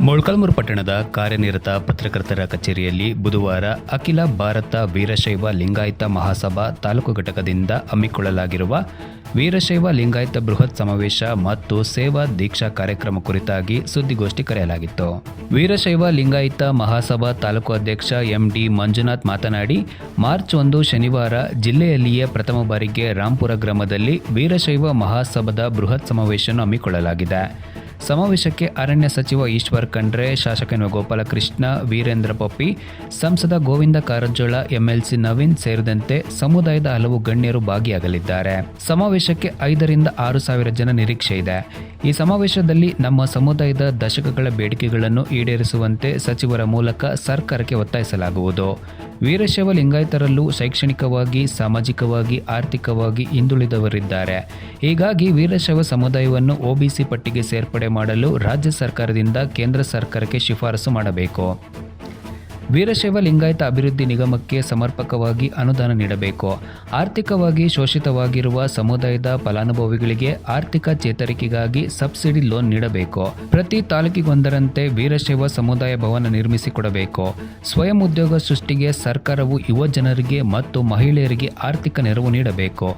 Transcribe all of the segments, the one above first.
ಮೊಳ್ಕಲ್ಮೂರು ಪಟ್ಟಣದ ಕಾರ್ಯನಿರತ ಪತ್ರಕರ್ತರ ಕಚೇರಿಯಲ್ಲಿ ಬುಧವಾರ ಅಖಿಲ ಭಾರತ ವೀರಶೈವ ಲಿಂಗಾಯತ ಮಹಾಸಭಾ ತಾಲೂಕು ಘಟಕದಿಂದ ಹಮ್ಮಿಕೊಳ್ಳಲಾಗಿರುವ ವೀರಶೈವ ಲಿಂಗಾಯತ ಬೃಹತ್ ಸಮಾವೇಶ ಮತ್ತು ಸೇವಾ ದೀಕ್ಷಾ ಕಾರ್ಯಕ್ರಮ ಕುರಿತಾಗಿ ಸುದ್ದಿಗೋಷ್ಠಿ ಕರೆಯಲಾಗಿತ್ತು. ವೀರಶೈವ ಲಿಂಗಾಯತ ಮಹಾಸಭಾ ತಾಲೂಕು ಅಧ್ಯಕ್ಷ ಎಂಡಿ ಮಂಜುನಾಥ್ ಮಾತನಾಡಿ, ಮಾರ್ಚ್ ಒಂದು ಶನಿವಾರ ಜಿಲ್ಲೆಯಲ್ಲಿಯೇ ಪ್ರಥಮ ಬಾರಿಗೆ ರಾಂಪುರ ಗ್ರಾಮದಲ್ಲಿ ವೀರಶೈವ ಮಹಾಸಭಾದ ಬೃಹತ್ ಸಮಾವೇಶವನ್ನು ಹಮ್ಮಿಕೊಳ್ಳಲಾಗಿದೆ. ಸಮಾವೇಶಕ್ಕೆ ಅರಣ್ಯ ಸಚಿವ ಈಶ್ವರ್ ಖಂಡ್ರೆ ಶಾಸಕ. ಗೋಪಾಲಕೃಷ್ಣ, ವೀರೇಂದ್ರ ಪಪ್ಪಿ, ಸಂಸದ ಗೋವಿಂದ ಕಾರಜೋಳ, ಎಂಎಲ್ಸಿ ನವೀನ್ ಸೇರಿದಂತೆ ಸಮುದಾಯದ ಹಲವು ಗಣ್ಯರು ಭಾಗಿಯಾಗಲಿದ್ದಾರೆ. ಸಮಾವೇಶಕ್ಕೆ ಐದರಿಂದ ಆರು ಸಾವಿರ ಜನ ನಿರೀಕ್ಷೆ ಇದೆ. ಈ ಸಮಾವೇಶದಲ್ಲಿ ನಮ್ಮ ಸಮುದಾಯದ ದಶಕಗಳ ಬೇಡಿಕೆಗಳನ್ನು ಈಡೇರಿಸುವಂತೆ ಸಚಿವರ ಮೂಲಕ ಸರ್ಕಾರಕ್ಕೆ ಒತ್ತಾಯಿಸಲಾಗುವುದು. ವೀರಶೈವ ಲಿಂಗಾಯತರಲ್ಲೂ ಶೈಕ್ಷಣಿಕವಾಗಿ, ಸಾಮಾಜಿಕವಾಗಿ, ಆರ್ಥಿಕವಾಗಿ ಹಿಂದುಳಿದವರಿದ್ದಾರೆ. ಹೀಗಾಗಿ ವೀರಶೈವ ಸಮುದಾಯವನ್ನು ಒಬಿಸಿ ಪಟ್ಟಿಗೆ ಸೇರ್ಪಡೆ ಮಾಡಲು ರಾಜ್ಯ ಸರ್ಕಾರದಿಂದ ಕೇಂದ್ರ ಸರ್ಕಾರಕ್ಕೆ ಶಿಫಾರಸು ಮಾಡಬೇಕು. ವೀರಶೈವ ಲಿಂಗಾಯತ ಅಭಿವೃದ್ಧಿ ನಿಗಮಕ್ಕೆ ಸಮರ್ಪಕವಾಗಿ ಅನುದಾನ ನೀಡಬೇಕು. ಆರ್ಥಿಕವಾಗಿ ಶೋಷಿತವಾಗಿರುವ ಸಮುದಾಯದ ಫಲಾನುಭವಿಗಳಿಗೆ ಆರ್ಥಿಕ ಚೇತರಿಕೆಗಾಗಿ ಸಬ್ಸಿಡಿ ಲೋನ್ ನೀಡಬೇಕು. ಪ್ರತಿ ತಾಲೂಕಿಗೊಂದರಂತೆ ವೀರಶೈವ ಸಮುದಾಯ ಭವನ ನಿರ್ಮಿಸಿಕೊಡಬೇಕು. ಸ್ವಯಂ ಉದ್ಯೋಗ ಸೃಷ್ಟಿಗೆ ಸರ್ಕಾರವು ಯುವ ಜನರಿಗೆ ಮತ್ತು ಮಹಿಳೆಯರಿಗೆ ಆರ್ಥಿಕ ನೆರವು ನೀಡಬೇಕು.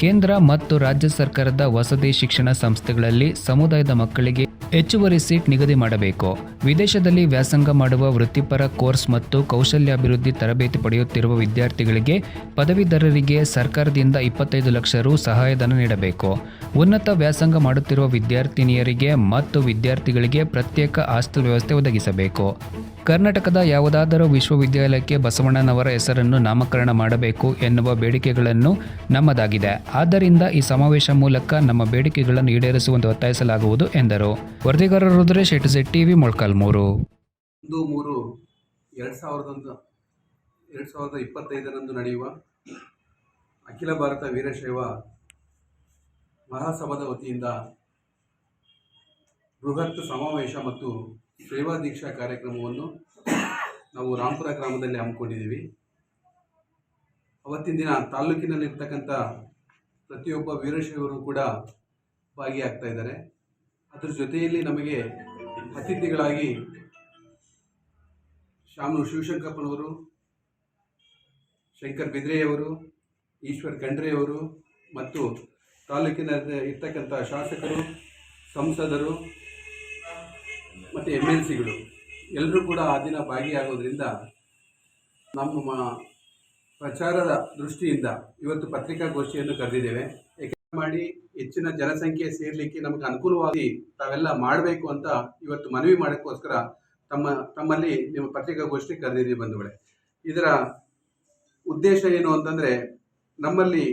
ಕೇಂದ್ರ ಮತ್ತು ರಾಜ್ಯ ಸರ್ಕಾರದ ವಸತಿ ಶಿಕ್ಷಣ ಸಂಸ್ಥೆಗಳಲ್ಲಿ ಸಮುದಾಯದ ಮಕ್ಕಳಿಗೆ ಹೆಚ್ಚುವರಿ ಸೀಟ್ ನಿಗದಿ ಮಾಡಬೇಕು. ವಿದೇಶದಲ್ಲಿ ವ್ಯಾಸಂಗ ಮಾಡುವ ವೃತ್ತಿಪರ ಕೋರ್ಸ್ ಮತ್ತು ಕೌಶಲ್ಯಾಭಿವೃದ್ಧಿ ತರಬೇತಿ ಪಡೆಯುತ್ತಿರುವ ವಿದ್ಯಾರ್ಥಿಗಳಿಗೆ ಪದವೀಧರರಿಗೆ ಸರ್ಕಾರದಿಂದ ಇಪ್ಪತ್ತೈದು ಲಕ್ಷ ರು ಸಹಾಯಧನ ನೀಡಬೇಕು. ಉನ್ನತ ವ್ಯಾಸಂಗ ಮಾಡುತ್ತಿರುವ ವಿದ್ಯಾರ್ಥಿನಿಯರಿಗೆ ಮತ್ತು ವಿದ್ಯಾರ್ಥಿಗಳಿಗೆ ಪ್ರತ್ಯೇಕ ಆಸ್ತಿ ವ್ಯವಸ್ಥೆ ಒದಗಿಸಬೇಕು. ಕರ್ನಾಟಕದ ಯಾವುದಾದರೂ ವಿಶ್ವವಿದ್ಯಾಲಯಕ್ಕೆ ಬಸವಣ್ಣನವರ ಹೆಸರನ್ನು ನಾಮಕರಣ ಮಾಡಬೇಕು ಎನ್ನುವ ಬೇಡಿಕೆಗಳನ್ನು ನಮ್ಮದಾಗಿದೆ. ಆದ್ದರಿಂದ ಈ ಸಮಾವೇಶ ಮೂಲಕ ನಮ್ಮ ಬೇಡಿಕೆಗಳನ್ನು ಈಡೇರಿಸುವಂತೆ ಒತ್ತಾಯಿಸಲಾಗುವುದು ಎಂದರು. ವರದಿಗಾರ ರುದ್ರೇಶ್ ಶೆಟ್ಟಿ ಟಿವಿ ಮೊಳಕಾಲ್ಮೂರು. ಒಂದು ಮೂರು ಎರಡು ಸಾವಿರದ ಎರಡು ಸಾವಿರದ ಇಪ್ಪತ್ತೈದರಂದು ನಡೆಯುವ ಅಖಿಲ ಭಾರತ ವೀರಶೈವ ಮಹಾಸಭಾದ ವತಿಯಿಂದ ಬೃಹತ್ ಸಮಾವೇಶ ಮತ್ತು ಸೇವಾ ದೀಕ್ಷಾ ಕಾರ್ಯಕ್ರಮವನ್ನು ನಾವು ರಾಂಪುರ ಗ್ರಾಮದಲ್ಲಿ ಹಮ್ಮಿಕೊಂಡಿದ್ದೀವಿ. ಅವತ್ತಿನ ದಿನ ತಾಲ್ಲೂಕಿನಲ್ಲಿರ್ತಕ್ಕಂಥ ಪ್ರತಿಯೊಬ್ಬ ವೀರಶೈವರು ಕೂಡ ಭಾಗಿಯಾಗ್ತಾ ಇದ್ದಾರೆ. ಅದರ ಜೊತೆಯಲ್ಲಿ ನಮಗೆ ಅತಿಥಿಗಳಾಗಿ ಶಾಮನು ಶಿವಶಂಕರಪ್ಪನವರು ಶಂಕರ್ ಬಿದ್ರೆಯವರು, ಈಶ್ವರ್ ಖಂಡ್ರೆಯವರು ಮತ್ತು ತಾಲೂಕಿನ ಇರ್ತಕ್ಕಂಥ ಶಾಸಕರು, ಸಂಸದರು ಮತ್ತು ಎಂ ಎನ್ ಸಿಗಳು ಎಲ್ಲರೂ ಕೂಡ ಆ ದಿನ ಭಾಗಿಯಾಗೋದ್ರಿಂದ ನಮ್ಮ ಪ್ರಚಾರದ ದೃಷ್ಟಿಯಿಂದ ಇವತ್ತು ಪತ್ರಿಕಾಗೋಷ್ಠಿಯನ್ನು ಕರೆದಿದ್ದೇವೆ. ಮಾಡಿ ಹೆಚ್ಚಿನ ಜನಸಂಖ್ಯೆ ಸೇರ್ಲಿಕ್ಕೆ ನಮಗೆ ಅನುಕೂಲವಾಗಿ ತಾವೆಲ್ಲ ಮಾಡಬೇಕು ಅಂತ ಇವತ್ತು ಮನವಿ ಮಾಡೋಕ್ಕೋಸ್ಕರ ತಮ್ಮ, ತಮ್ಮಲ್ಲಿ ನಿಮ್ಮ ಪತ್ರಿಕಾಗೋಷ್ಠಿ ಕರೆದಿದ್ದೀವಿ ಬಂಧುಗಳೇ. ಇದರ ಉದ್ದೇಶ ಏನು ಅಂತಂದರೆ ನಮ್ಮಲ್ಲಿ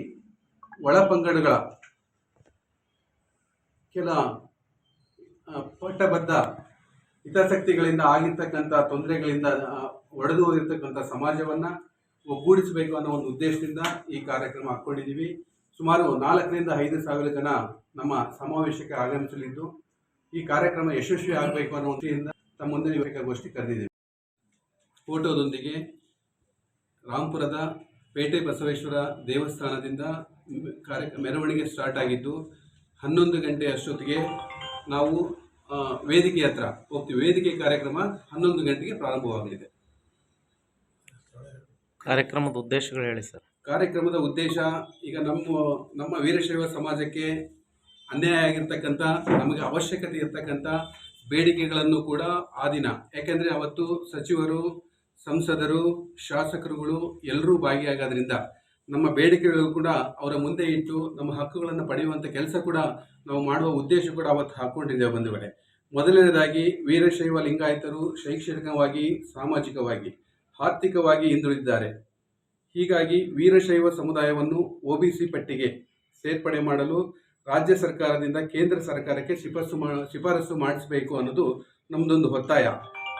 ಒಳ ಪಂಗಡಗಳ ಕೆಲ ಪಟ್ಟಬದ್ಧ ಹಿತಾಸಕ್ತಿಗಳಿಂದ ಆಗಿರ್ತಕ್ಕಂಥ ತೊಂದರೆಗಳಿಂದ ಒಡೆದು ಹೋಗಿರ್ತಕ್ಕಂಥ ಸಮಾಜವನ್ನ ಒಗ್ಗೂಡಿಸಬೇಕು ಅನ್ನೋ ಒಂದು ಉದ್ದೇಶದಿಂದ ಈ ಕಾರ್ಯಕ್ರಮ ಹಾಕ್ಕೊಂಡಿದ್ದೀವಿ ಸುಮಾರು ನಾಲ್ಕರಿಂದ ಐದು ಸಾವಿರ ಜನ ನಮ್ಮ ಸಮಾವೇಶಕ್ಕೆ ಆಗಮಿಸಲಿದ್ದು, ಈ ಕಾರ್ಯಕ್ರಮ ಯಶಸ್ವಿ ಆಗಬೇಕು ಅನ್ನೋ ಉದ್ದೇಶದಿಂದ ತಮ್ಮ ಮುಂದೆ ಗೋಷ್ಠಿ ಕರೆದಿದ್ದೀವಿ. ಫೋಟೋದೊಂದಿಗೆ ರಾಂಪುರದ ಪೇಟೆ ಬಸವೇಶ್ವರ ದೇವಸ್ಥಾನದಿಂದ ಕಾರ್ಯ, ಮೆರವಣಿಗೆ ಸ್ಟಾರ್ಟ್ ಆಗಿದ್ದು, ಹನ್ನೊಂದು ಗಂಟೆ ಅಷ್ಟೊತ್ತಿಗೆ ನಾವು ವೇದಿಕೆ ಹತ್ರ ಹೋಗ್ತೀವಿ. ವೇದಿಕೆ ಕಾರ್ಯಕ್ರಮ ಹನ್ನೊಂದು ಗಂಟೆಗೆ ಪ್ರಾರಂಭವಾಗಲಿದೆ. ಕಾರ್ಯಕ್ರಮದ ಉದ್ದೇಶಗಳು ಹೇಳಿ ಸರ್. ಕಾರ್ಯಕ್ರಮದ ಉದ್ದೇಶ ಈಗ ನಮ್ಮ ನಮ್ಮ ವೀರಶೈವ ಸಮಾಜಕ್ಕೆ ಅನ್ಯಾಯ ಆಗಿರ್ತಕ್ಕಂಥ ನಮಗೆ ಅವಶ್ಯಕತೆ ಇರತಕ್ಕಂಥ ಬೇಡಿಕೆಗಳನ್ನು ಕೂಡ ಆ ದಿನ ಯಾಕೆಂದರೆ ಅವತ್ತು ಸಚಿವರು ಸಂಸದರು ಶಾಸಕರುಗಳು ಎಲ್ಲರೂ ಭಾಗಿಯಾಗೋದ್ರಿಂದ ನಮ್ಮ ಬೇಡಿಕೆಗಳು ಕೂಡ ಅವರ ಮುಂದೆ ಇಟ್ಟು ನಮ್ಮ ಹಕ್ಕುಗಳನ್ನು ಪಡೆಯುವಂಥ ಕೆಲಸ ಕೂಡ ನಾವು ಮಾಡುವ ಉದ್ದೇಶ ಕೂಡ ಅವತ್ತು ಹಾಕ್ಕೊಂಡಿದ್ದೇವೆ ಬಂಧುಗಳೇ. ಮೊದಲನೇದಾಗಿ ವೀರಶೈವ ಲಿಂಗಾಯತರು ಶೈಕ್ಷಣಿಕವಾಗಿ, ಸಾಮಾಜಿಕವಾಗಿ, ಆರ್ಥಿಕವಾಗಿ ಹಿಂದುಳಿದಿದ್ದಾರೆ. ಹೀಗಾಗಿ ವೀರಶೈವ ಸಮುದಾಯವನ್ನು ಒಬಿಸಿ ಪಟ್ಟಿಗೆ ಸೇರ್ಪಡೆ ಮಾಡಲು ರಾಜ್ಯ ಸರ್ಕಾರದಿಂದ ಕೇಂದ್ರ ಸರ್ಕಾರಕ್ಕೆ ಶಿಫಾರಸು ಮಾ, ಶಿಫಾರಸು ಮಾಡಿಸಬೇಕು ಅನ್ನೋದು ನಮ್ಮದೊಂದು ಒತ್ತಾಯ.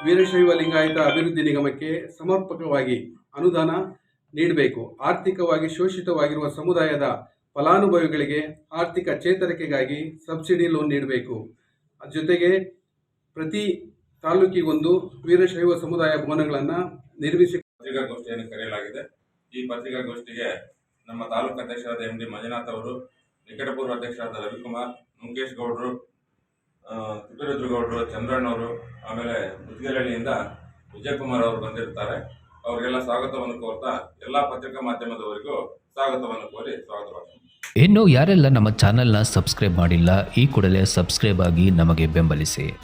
ವೀರಶೈವ ಲಿಂಗಾಯತ ಅಭಿವೃದ್ಧಿ ನಿಗಮಕ್ಕೆ ಸಮರ್ಪಕವಾಗಿ ಅನುದಾನ ನೀಡಬೇಕು. ಆರ್ಥಿಕವಾಗಿ ಶೋಷಿತವಾಗಿರುವ ಸಮುದಾಯದ ಫಲಾನುಭವಿಗಳಿಗೆ ಆರ್ಥಿಕ ಚೇತರಿಕೆಗಾಗಿ ಸಬ್ಸಿಡಿ ಲೋನ್ ನೀಡಬೇಕು. ಜೊತೆಗೆ ಪ್ರತಿ ತಾಲೂಕಿಗೊಂದು ವೀರಶೈವ ಸಮುದಾಯ ಭವನಗಳನ್ನು ನಿರ್ಮಿಸಿ ಪತ್ರಿಕಾಗೋಷ್ಠಿಯನ್ನು ಕರೆಯಲಾಗಿದೆ. ಈ ಪತ್ರಿಕಾಗೋಷ್ಠಿಗೆ ನಮ್ಮ ತಾಲೂಕು ಅಧ್ಯಕ್ಷರಾದ ಎಂ ಡಿ ಮಂಜುನಾಥ್ ಅವರು, ನಿಕಟಪೂರ್ವ ಅಧ್ಯಕ್ಷರಾದ ರವಿಕುಮಾರ್, ಮುಂಕೇಶ್ ಗೌಡ್ರು ತಿಪ್ಪೇರುದ್ರಗೌಡರು, ಚಂದ್ರಣ್ಣವರು, ಆಮೇಲೆ ಮುದ್ಗಲಹಳ್ಳಿಯಿಂದ ವಿಜಯಕುಮಾರ್ ಅವರು ಬಂದಿರ್ತಾರೆ. ಅವರಿಗೆಲ್ಲ ಸ್ವಾಗತವನ್ನು ಕೋರ್ತಾ ಎಲ್ಲ ಪತ್ರಿಕಾ ಮಾಧ್ಯಮದವರಿಗೂ ಸ್ವಾಗತವನ್ನು ಕೋರಿ ಸ್ವಾಗತ ಇನ್ನು ಯಾರೆಲ್ಲ ನಮ್ಮ ಚಾನೆಲ್ನ ಸಬ್ಸ್ಕ್ರೈಬ್ ಮಾಡಿಲ್ಲ, ಈ ಕೂಡಲೇ ಸಬ್ಸ್ಕ್ರೈಬ್ ಆಗಿ ನಮಗೆ ಬೆಂಬಲಿಸಿ.